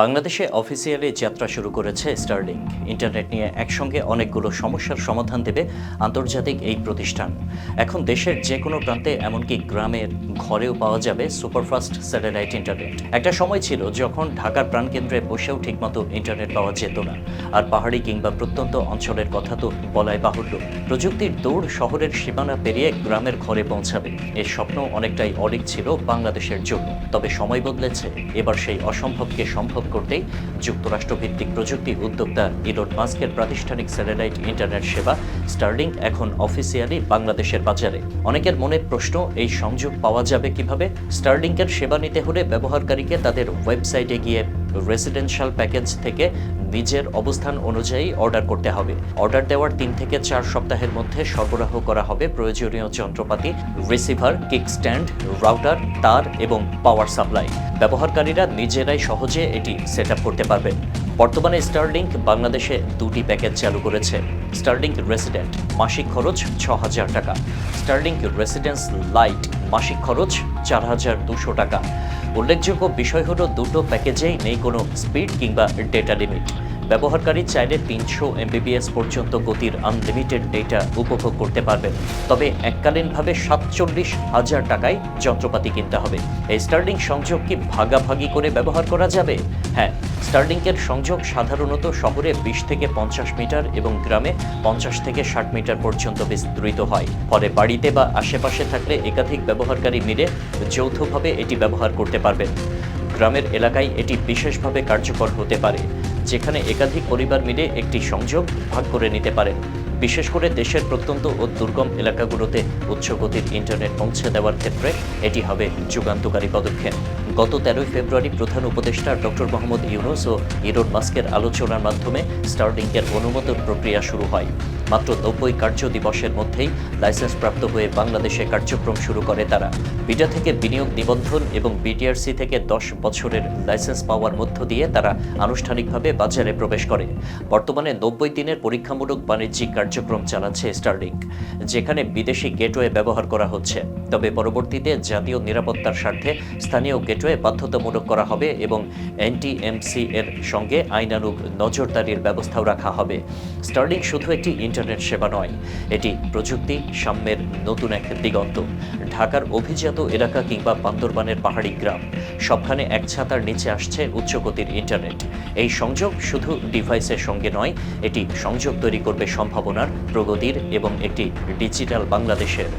বাংলাদেশে অফিসিয়ালি যাত্রা শুরু করেছে স্টারলিংক ইন্টারনেট নিয়ে একসঙ্গে অনেকগুলো সমস্যার সমাধান দেবে আন্তর্জাতিক এই প্রতিষ্ঠান। এখন দেশের যে কোনো প্রান্তে এমনকি গ্রামের ঘরেও পাওয়া যাবে সুপারফাস্ট স্যাটেলাইট ইন্টারনেট। একটা সময় ছিল যখন ঢাকার প্রাণকেন্দ্রে বসেও ঠিকমতো ইন্টারনেট পাওয়া যেত না। আর পাহাড়ি কিংবা প্রত্যন্ত অঞ্চলের কথা তো বলাই বাহুল্য। প্রযুক্তির দৌড় শহরের সীমানা পেরিয়ে গ্রামের ঘরে পৌঁছাবে। এই স্বপ্ন অনেকটাই অলিক ছিল বাংলাদেশের জন্য। তবে সময় বদলেছে। এবার সেই অসম্ভবকে সম্ভব করতেই যুক্তরাষ্ট্রভিত্তিক প্রযুক্তি উদ্যোক্তা ইলন মাস্কের প্রাতিষ্ঠানিক স্যাটেলাইট ইন্টারনেট সেবা স্টার্লিং এখন অফিসিয়ালি বাংলাদেশের বাজারে। অনেকের মনে প্রশ্ন, এই সংযোগ পাওয়া যাবে কীভাবে? স্টারলিংকের সেবা নিতে হলে ব্যবহারকারীকে তাদের ওয়েবসাইটে গিয়ে রেসিডেন্সিয়াল প্যাকেজ থেকে নিজের অবস্থান অনুযায়ী অর্ডার করতে হবে। অর্ডার দেওয়ার তিন থেকে চার সপ্তাহের মধ্যে সরবরাহ করা হবে প্রয়োজনীয় যন্ত্রপাতি রিসিভার কিক স্ট্যান্ড রাউটার তার এবং পাওয়ার সাপ্লাই ব্যবহারকারীরা নিজেরাই সহজে এটি সেট করতে পারবেন। বর্তমানে স্টারলিংক বাংলাদেশে দুটি প্যাকেজ চালু করেছে। স্টারলিংক রেসিডেন্ট মাসিক খরচ ছ হাজার টাকা। স্টারলিংক রেসিডেন্স লাইট মাসিক খরচ চার হাজার দুশো টাকা। উল্লেখযোগ্য বিষয় হলো দুটো প্যাকেজেই নেই কোনো স্পিড কিংবা ডেটা লিমিট। ব্যবহারকারী চাইলে তিনশো এমবিবিএস পর্যন্ত গতির আনলিমিটেড ডেটা উপভোগ করতে পারবেন। তবে এককালীনভাবে সাতচল্লিশ হাজার টাকায় যন্ত্রপাতি কিনতে হবে। এই স্টার্লিং সংযোগ কি ভাগাভাগি করে ব্যবহার করা যাবে? হ্যাঁ স্টার্লিংকের সংযোগ সাধারণত শহরে বিশ থেকে পঞ্চাশ মিটার এবং গ্রামে পঞ্চাশ থেকে ষাট মিটার পর্যন্ত বিস্তৃত হয়। ফলে বাড়িতে বা আশেপাশে থাকলে একাধিক ব্যবহারকারী মিলে যৌথভাবে এটি ব্যবহার করতে পারবেন। গ্রামের এলাকায় এটি বিশেষভাবে কার্যকর হতে পারে। যেখানে একাধিক পরিবার মিলে একটি সংযোগ ভাগ করে নিতে পারেন বিশেষ করে দেশের প্রত্যন্ত ও দুর্গম এলাকাগুলোতে উচ্চগতির ইন্টারনেট পৌঁছে দেওয়ার ক্ষেত্রে এটি হবে যুগান্তকারী পদক্ষেপ। গত তেরোই ফেব্রুয়ারি প্রধান উপদেষ্টা ডক্টর মোহাম্মদ ইউনুস ও ইরোন মাস্কের আলোচনার মাধ্যমে স্টারলিংকের অনুমোদন প্রক্রিয়া শুরু হয়। মাত্র নব্বই কার্য দিবসের মধ্যেই লাইসেন্সপ্রাপ্ত হয়ে বাংলাদেশে কার্যক্রম শুরু করে তারা। বিটা থেকে বিনিয়োগ নিবন্ধন এবং বিটিআরসি থেকে দশ বছরের লাইসেন্স পাওয়ার মধ্য দিয়ে তারা আনুষ্ঠানিকভাবে বাজারে প্রবেশ করে। বর্তমানে নব্বই দিনের পরীক্ষামূলক বাণিজ্যিক কার্যক্রম চালাচ্ছে স্টারলিংক, যেখানে বিদেশি গেটওয়ে ব্যবহার করা হচ্ছে। তবে পরবর্তীতে জাতীয় নিরাপত্তার স্বার্থে স্থানীয় গেটওয়ে বাধ্যতামূলক করা হবে এবং এনটিএমসি এর সঙ্গে আইনানুগ নজরদারির ব্যবস্থাও রাখা হবে। স্টার্লিং শুধু একটি ইন্টারনেট সেবা নয়, এটি প্রযুক্তি, সাম্যের নতুন এক দিগন্ত। ঢাকার অভিজাত এলাকা কিংবা বান্দরবানের পাহাড়ি গ্রাম, সবখানে এক ছাতার নিচে আসছে উচ্চগতির ইন্টারনেট। এই সংযোগ শুধু ডিভাইসের সঙ্গে নয়, এটি সংযোগ তৈরি করবে সম্ভাবনার, প্রগতির এবং একটি ডিজিটাল বাংলাদেশের।